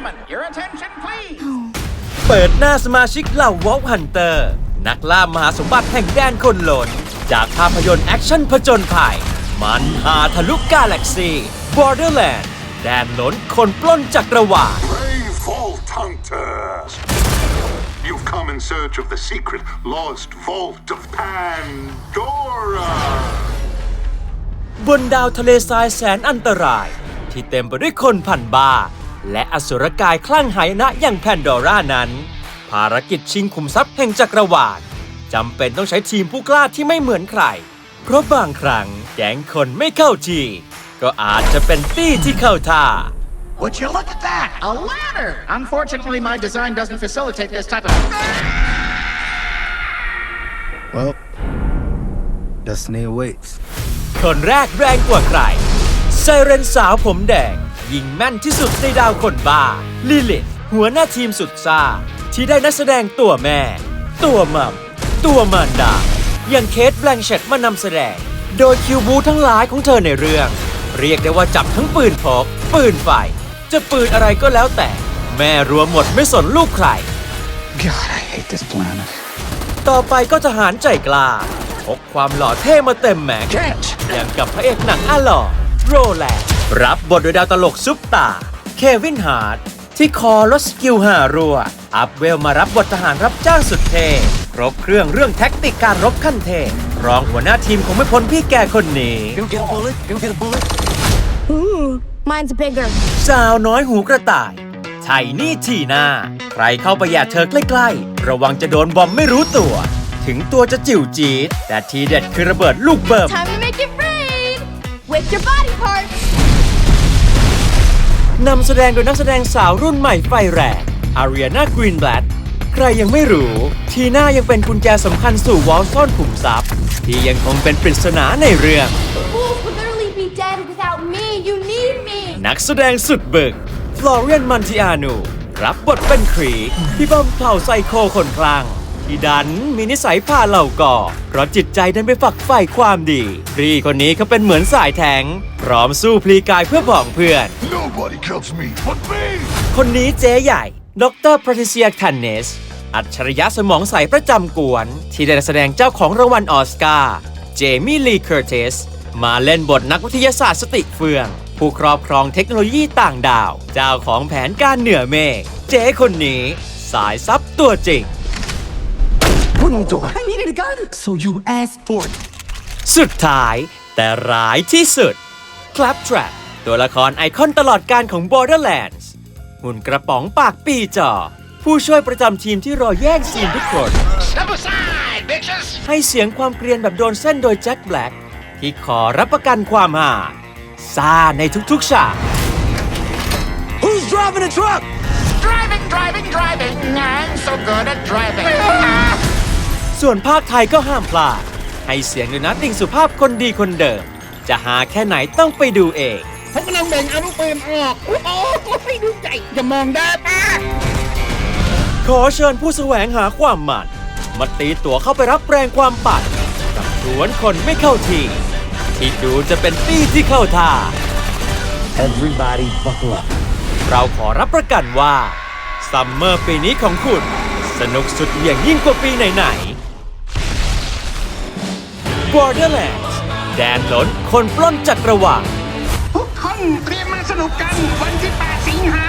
gentlemen, your attention, please. เปิดหน้าสมาชิกเหล่าวอลฮันเตอร์ นักล่ามหาสมบัติแห่งแดนคนหลน จากภาพยนตร์แอคชั่นผจญภัย มันหาทะลุกาแล็กซี Borderland แดนหลนคนปล้นจักรวาล Brave Vault Hunters! You've come in search of the secret lost vault of Pandora! บนดาวทะเลทรายแสนอันตราย ที่เต็มไปด้วยคนพันบา และอสุรกายคลั่งหายนะอย่างแพนดอร่านั้น ภารกิจชิงขุมทรัพย์แห่งจักรวาลจำเป็นต้องใช้ทีมผู้กล้าที่ไม่เหมือนใคร เพราะบางครั้งแก๊งคนไม่เข้าทีก็อาจจะเป็นตี้ที่เข้าท่า Would you look at that? A ladder! Unfortunately, my design doesn't facilitate this type of. Well, destiny awaits. คนแรกแรงกว่าใครไซเรนสาวผมแดง ยิงแม่นที่สุดในดาวคนบ้าลิลิตหัวหน้าทีมสุดซ่า ที่ได้นักแสดงตัวแม่ ตัวมัม ตัวมารดา อย่างเคทแบลงเชตมานำแสดง โดยคิวบูทั้งหลายของเธอในเรื่อง เรียกได้ว่าจับทั้งปืนพก ปืนไฟ จะปืนอะไรก็แล้วแต่ แม่รวมหมดไม่สนลูกใคร God, I hate this planet. ต่อไปก็ทหารใจกล้าพกความหล่อเท่มาเต็มแม็กซ์อย่างกับพระเอกหนังอาหล่อโรแลนด์ รับบทโดยดาวตลกซุปตา เควินฮาร์ดที่คอรถสกิลหารัว อัพเวลมารับบททหารรับจ้างสุดเท่ครบเครื่องเรื่องแท็กติกการรบขั้นเทพรองหัวหน้าทีมคงไม่พ้นพี่แกคนนี้ Go get a bullet. Go get a bullet. Ooh, mine's bigger. สาวน้อยหูกระต่าย ไทนี่ทีหน้าใครเข้าไปแย่เธอใกล้ๆ ระวังจะโดนบอมไม่รู้ตัว ถึงตัวจะจิ๋วจี๊ดแต่ทีเด็ดคือระเบิดลูกเบิ่ม Time to make it rain with your body parts. นำแสดงโดยนักแสดงสาวรุ่นใหม่ไฟแรงอารีนากรีนแบล็ดใครยังไม่รู้ ทีน่ายังเป็นกุญแจสำคัญสู่วอลซ่อนขุมทรัพย์ ที่ยังคงเป็นปริศนาในเรื่อง The wolves would literally be dead without me. You need me. นักแสดงสุดบึกฟลอเรียนมันติอานู รับบทเป็นครีกที่บอมเผ่าไซโคคนคลั่ง ที่ดันมีนิสัยพาเหล่าก่อ เพราะจิตใจดันไปฝักใฝ่ความดีครีคนนี้เขาเป็นเหมือนสายแทง พร้อมสู้พลีกายเพื่อผองเพื่อน Nobody kills me but me! คนนี้เจ๊ใหญ่ ดรพ a ทิเซียคันเนส อัจฉริยะสมองใสประจำกวน ที่ได้แสดงเจ้าของรางวัลออสการ์ เจมี่ลีเคอร์เทส มาเล่นบทนักวิทยาศาสตร์สติเฟือง ผู้ครอบครองเทคโนโลยีต่างดาว เจ้าของแผนการเหนือเมฆ เจ๊คนนี้ สายซับตัวจริง What am I doing? I needed a gun. So you asked for it. สุดท้ายแต่ร้ายที่สุด Claptrap ตัวละครไอคอนตลอดการของ Borderlands หุ่นกระป๋องปากปีจอผู้ช่วยประจำทีมที่รอแย่งซีนทุกคน Step aside, bitches! ให้เสียงความเกรียนแบบโดนเส้นโดยแจ็คแบล็กที่ขอรับประกันความหาซ่าในทุกๆฉาก Who's driving the truck? Driving, driving, driving. I'm so good at driving. ส่วนภาคไทยก็ห้ามพลาด ให้เสียงโดยนัดติ่งสุภาพคนดีคนเดิม จะหาแค่ไหนต้องไปดูเอง ผมกำลังเบ่งเอาลูกปืนออก โอ้โหไม่ดูใจอย่ามองได้ป้า ขอเชิญผู้แสวงหาความมันมาตีตั๋วเข้าไปรับแรงความปั่นกับสวนคนไม่เข้าทีที่ดูจะเป็นตี้ที่เข้าท่า Everybody buckle up. เราขอรับประกันว่าซัมเมอร์ปีนี้ของคุณ สนุกสุดเหวี่ยงยิ่งกว่าปีไหนๆ Borderlands แดนหลนคนปล้นจักรวาลทุกคนเตรียมมาสนุกกันวันที่ 8 สิงหา